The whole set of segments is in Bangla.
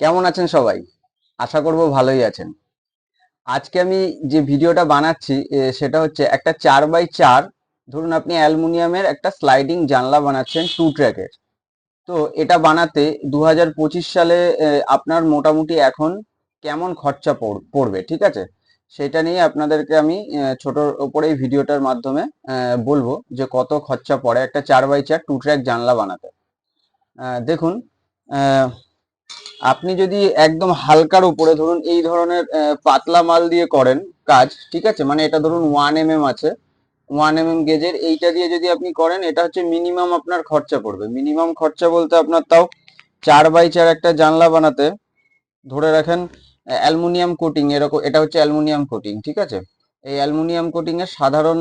কেমন আছেন সবাই? আশা করব ভালোই আছেন। আজকে আমি যে ভিডিওটা বানাচ্ছি সেটা হচ্ছে একটা চার বাই চার, ধরুন আপনি অ্যালুমিনিয়ামের একটা স্লাইডিং জানলা বানাচ্ছেন টু ট্র্যাকের। তো এটা বানাতে দু হাজার পঁচিশ সালে আপনার মোটামুটি এখন কেমন খরচা পড়- পড়বে, ঠিক আছে? সেটা নিয়ে আপনাদেরকে আমি ছোটোর ওপরে এই ভিডিওটার মাধ্যমে বলব যে কত খরচা পড়ে একটা চার বাই চার টু ট্র্যাক জানলা বানাতে। দেখুন আপনি যদি একদম হালকার উপরে ধরুন, এই ধরনের পাতলা মাল দিয়ে করেন কাজ, ঠিক আছে? মানে এটা ধরুন ওয়ান এম এম আছে। ওয়ান এম এম গেজের এইটা দিয়ে যদি আপনি করেন, এটা হচ্ছে মিনিমাম আপনার খরচা পড়বে। মিনিমাম খরচা বলতে আপনার তাও চার বাই চার একটা জানলা বানাতে, ধরে রাখেন অ্যালুমিনিয়াম কোটিং এরকম, এটা হচ্ছে অ্যালুমিনিয়াম কোটিং ঠিক আছে? এই অ্যালুমিনিয়াম কোটিং এর সাধারণ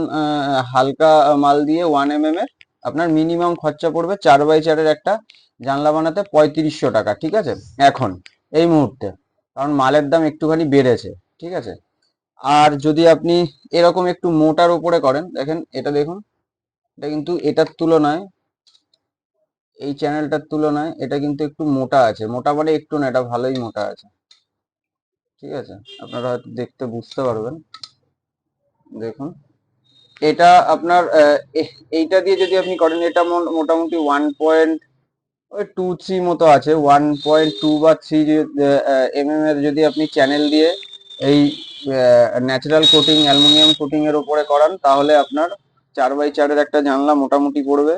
হালকা মাল দিয়ে ওয়ান এম এম এর আপনার মিনিমাম খরচা পড়বে চার বাই চারের একটা জানলা বানাতে পঁয়ত্রিশশো টাকা, ঠিক আছে? এখন, এই মুহূর্তে, কারণ মালের দাম একটুখানি বেড়েছে, ঠিক আছে? আর যদি আপনি এরকম একটু মোটার উপরে করেন, দেখেন, এটা দেখুন, এটা কিন্তু এটার তুলনায়, এই চ্যানেলটার তুলনায় এটা কিন্তু একটু মোটা আছে, মোটা মানে একটু না, এটা ভালোই মোটা আছে, ঠিক আছে? আপনারা হয়তো দেখতে বুঝতে পারবেন, দেখুন। এটা আপনার এইটা দিয়ে যদি আপনি করেন, এটা মোটামুটি ওয়ান পয়েন্ট টু থ্রি মতো আছে। ওয়ান পয়েন্ট টু বা থ্রি এম এম এর যদি আপনি চ্যানেল দিয়ে এই ন্যাচারাল কোটিং অ্যালুমিনিয়াম কোটিং এর উপরে করান, তাহলে আপনার চার বাই চারের একটা জানলা মোটামুটি পড়বে।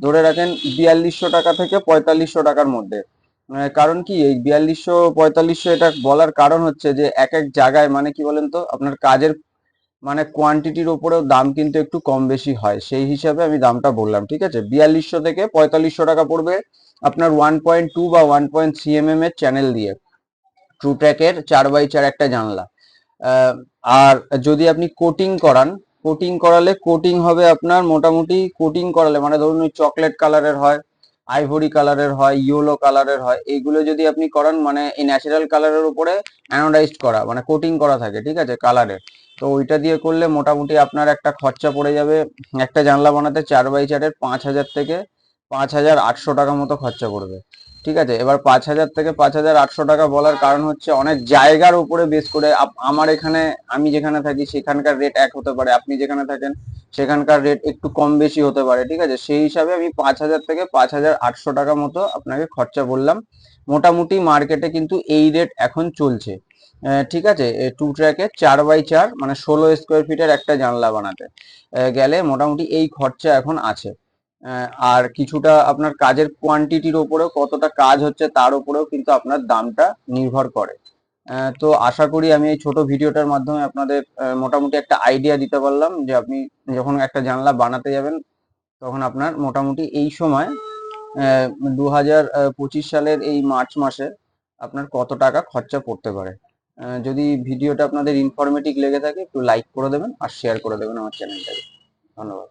ধরে রাখেন বিয়াল্লিশশো টাকা থেকে পঁয়তাল্লিশশো টাকার মধ্যে। কারণ কি? এই বিয়াল্লিশশো, পঁয়তাল্লিশশো, এটা বলার কারণ হচ্ছে যে, এক এক জায়গায় মানে কি বলেন তো? আপনার কাজের মানে কোয়ান্টিটির উপরেও দাম কিন্তু একটু কম বেশি হয়। সেই হিসাবে আমি দামটা বললাম, ঠিক আছে? বিয়াল্লিশশো থেকে পঁয়তাল্লিশশো টাকা পড়বে আপনার ওয়ান পয়েন্ট টু বা ওয়ান পয়েন্ট এম এম এর চ্যানেল দিয়ে। ট্রু ট্র্যাকের চার বাই চার একটা জানলা। আর যদি আপনি কোটিং করান কোটিং করালে কোটিং হবে আপনার মোটামুটি কোটিং করালে মানে ধরুন ওই চকলেট কালারের হয় আইভরি কালারের হয় ইয়েলো কালারের হয় এইগুলো যদি আপনি করান মানে এই ন্যাচারাল কালারের উপরে অ্যানোডাইজড করা মানে কোটিং করা থাকে, ঠিক আছে কালারের তো ওইটা দিয়ে করলে মোটামুটি আপনার একটা খরচা পড়ে যাবে, একটা জানলা বানাতে চার বাই চারের পাঁচ হাজার থেকে পাঁচ হাজার আটশো টাকা মতো খরচা পড়বে ঠিক আছে? এবার পাঁচ হাজার থেকে পাঁচ হাজার আটশো টাকা বলার কারণ হচ্ছে অনেক জায়গার উপরে বেস করে আমার এখানে, আমি যেখানে থাকি সেখানকার রেট এক হতে পারে, আপনি যেখানে থাকেন সেখানকার রেট একটু কম বেশি হতে পারে, ঠিক আছে? সেই হিসাবে আমি পাঁচ হাজার থেকে পাঁচ হাজার আটশো টাকা মতো আপনাকে খরচা বললাম। মোটামুটি মার্কেটে কিন্তু এই রেট এখন চলছে। ঠিক আছে? টু ট্র্যাকে চার বাই চার মানে ষোলো স্কোয়ার ফিটের একটা জানলা বানাতে গেলে মোটামুটি এই খরচা এখন আছে। আর কিছুটা আপনার কাজের কোয়ান্টিটির ওপরেও কতটা কাজ হচ্ছে তার উপরেও কিন্তু আপনার দামটা নির্ভর করে। তো আশা করি আমি এই ছোট ভিডিওটার মাধ্যমে আপনাদের মোটামুটি একটা আইডিয়া দিতে পারলাম যে আপনি যখন একটা জানলা বানাতে যাবেন, তখন আপনার মোটামুটি এই সময় দু হাজার পঁচিশ সালের এই মার্চ মাসে আপনার কত টাকা খরচা পড়তে পারে। যদি ভিডিওটা আপনাদের ইনফরমেটিভ লেগে থাকে, একটু লাইক করে দেবেন আর শেয়ার করে দেবেন আমার চ্যানেলটাকে ধন্যবাদ।